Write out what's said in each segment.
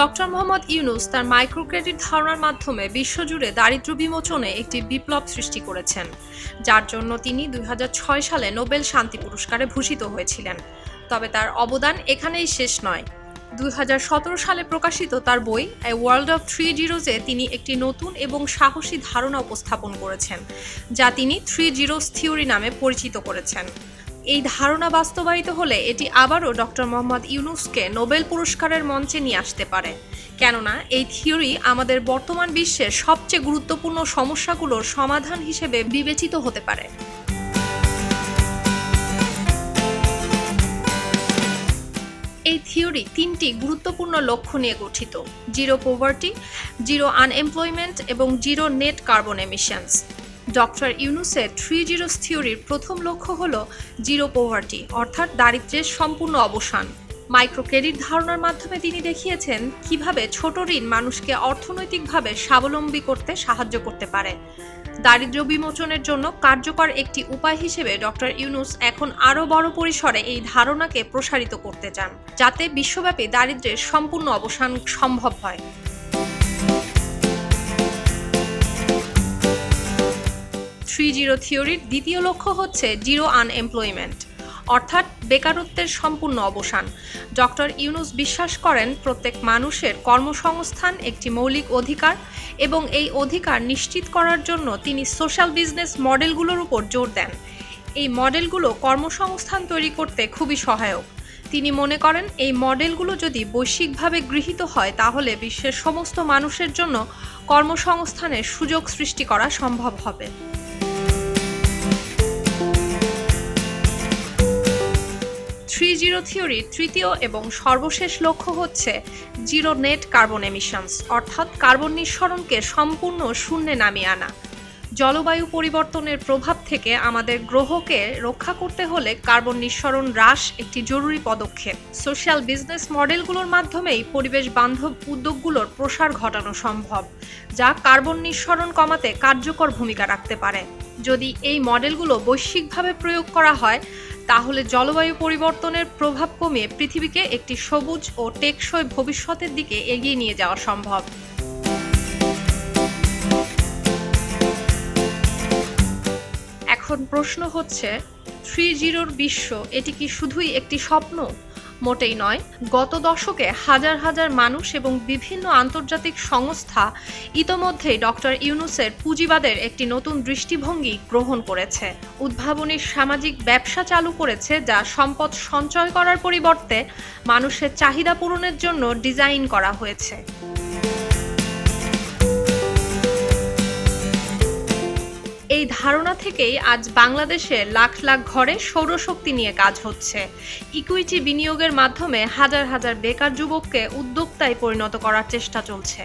Doctor Mohammad Yunus তার microcredit ধারণার মাধ্যমে বিশ্বজুড়ে দারিদ্র্য বিমোচনে একটি বিপ্লব সৃষ্টি করেছেন, যার জন্য তিনি দুই হাজার ছয় সালে নোবেল শান্তি পুরস্কারে ভূষিত হয়েছিলেন। তবে তার অবদান এখানেই শেষ নয়। দুই সালে প্রকাশিত তার বই এ ওয়ার্ল্ড অফ থ্রি জিরোজে তিনি একটি নতুন এবং সাহসী ধারণা উপস্থাপন করেছেন, যা তিনি থ্রি জিরোস থিওরি নামে পরিচিত করেছেন। এই ধারণা বাস্তবায়িত হলে এটি আবারও ডক্টর মোহাম্মদ ইউনুসকে নোবেল পুরস্কারের মঞ্চে নিয়ে আসতে পারে। কেননা, এই থিওরি আমাদের বর্তমান বিশ্বের সবচেয়ে গুরুত্বপূর্ণ সমস্যাগুলোর সমাধান হিসেবে বিবেচিত হতে পারে। এই থিওরি তিনটি গুরুত্বপূর্ণ লক্ষ্য নিয়ে গঠিত। জিরো পোভার্টি, জিরো আনএমপ্লয়মেন্ট এবং zero net carbon emissions. Doctor ইউনুসের থ্রি জিরোস থিওরির প্রথম লক্ষ্য হল জিরো পোভার্টি অর্থাৎ দারিদ্র্যের সম্পূর্ণ অবসান। মাইক্রো ক্রেডিট ধারণার মাধ্যমে তিনি দেখিয়েছেন কীভাবে ছোট ঋণ মানুষকে অর্থনৈতিকভাবে স্বাবলম্বী করতে সাহায্য করতে পারে। দারিদ্র্য বিমোচনের জন্য কার্যকর একটি উপায় হিসেবে ডক্টর ইউনুস এখন আরও বড় পরিসরে এই ধারণাকে প্রসারিত করতে চান, যাতে বিশ্বব্যাপী দারিদ্র্যের সম্পূর্ণ অবসান সম্ভব হয়। থ্রি জিরো থিওরির দ্বিতীয় লক্ষ্য হচ্ছে জিরো আনএমপ্লয়মেন্ট, অর্থাৎ বেকারত্বের সম্পূর্ণ অবসান। ডক্টর ইউনুস বিশ্বাস করেন, প্রত্যেক মানুষের কর্মসংস্থান একটি মৌলিক অধিকার এবং এই অধিকার নিশ্চিত করার জন্য তিনি সোশ্যাল বিজনেস মডেলগুলোর উপর জোর দেন। এই মডেলগুলো কর্মসংস্থান তৈরি করতে খুবই সহায়ক। তিনি মনে করেন, এই মডেলগুলো যদি বৈশ্বিকভাবে গৃহীত হয়, তাহলে বিশ্বের সমস্ত মানুষের জন্য কর্মসংস্থানের সুযোগ সৃষ্টি করা সম্ভব হবে। থ্রি জিরো থিওরির তৃতীয় এবং সর্বশেষ লক্ষ্য হচ্ছে জিরো নেট কার্বন এমিশনস অর্থাৎ কার্বন নিঃসরণকে সম্পূর্ণ শূন্যে নামিয়ে আনা। জলবায়ু পরিবর্তনের প্রভাব থেকে আমাদের গ্রহকে রক্ষা করতে হলে কার্বন নিঃসরণ হ্রাস একটি জরুরি পদক্ষেপ। সোশ্যাল বিজনেস মডেলগুলোর মাধ্যমেই পরিবেশ বান্ধব উদ্যোগগুলোর প্রসার ঘটানো সম্ভব, যা কার্বন নিঃসরণ কমাতে কার্যকর ভূমিকা রাখতে পারে। যদি এই মডেলগুলো বৈশ্বিকভাবে প্রয়োগ করা হয় তাহলে জলবায়ু পরিবর্তনের প্রভাব কমিয়ে পৃথিবীকে একটি সবুজ ও টেকসই ভবিষ্যতের দিকে এগিয়ে নিয়ে যাওয়া সম্ভব। এখন প্রশ্ন হচ্ছে, থ্রি জিরোর বিশ্ব এটি কি শুধুই একটি স্বপ্ন? মোটেই নয়। গত দশকে হাজার হাজার মানুষ এবং বিভিন্ন আন্তর্জাতিক সংস্থা ইতোমধ্যেই ডক্টর ইউনুসের পুঁজিবাদের একটি নতুন দৃষ্টিভঙ্গি গ্রহণ করেছে। উদ্ভাবনী সামাজিক ব্যবসা চালু করেছে যা সম্পদ সঞ্চয় করার পরিবর্তে মানুষের চাহিদা পূরণের জন্য ডিজাইন করা হয়েছে। এই ধারণা থেকেই আজ বাংলাদেশে লাখ লাখ ঘরে সৌরশক্তি নিয়ে কাজ হচ্ছে। ইকুইটি বিনিয়োগের মাধ্যমে হাজার হাজার বেকার যুবককে উদ্যোক্তায় পরিণত করার চেষ্টা চলছে।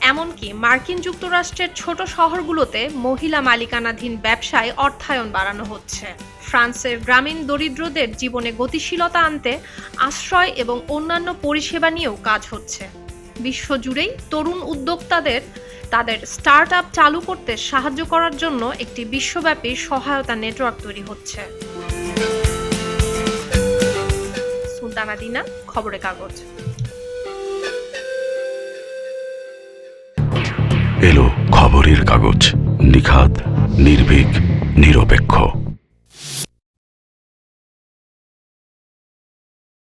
এমনকি মার্কিন যুক্তরাষ্ট্রের ছোট শহরগুলোতে মহিলা মালিকানাধীন ব্যবসায় অর্থায়ন বাড়ানো হচ্ছে। ফ্রান্সের গ্রামীণ দরিদ্রদের জীবনে গতিশীলতা আনতে আশ্রয় এবং অন্যান্য পরিষেবা নিয়েও কাজ হচ্ছে। বিশ্বজুড়েই তরুণ উদ্যোক্তাদের তাদের স্টার্ট আপ চালু করতে সাহায্য করার জন্য একটি বিশ্বব্যাপী সহায়তা নেটওয়ার্ক তৈরি হচ্ছে। সুলতানা দিনা, খবরের কাগজ। এলো খবরের কাগজ নিখাত নির্ভীক, নিরপেক্ষ।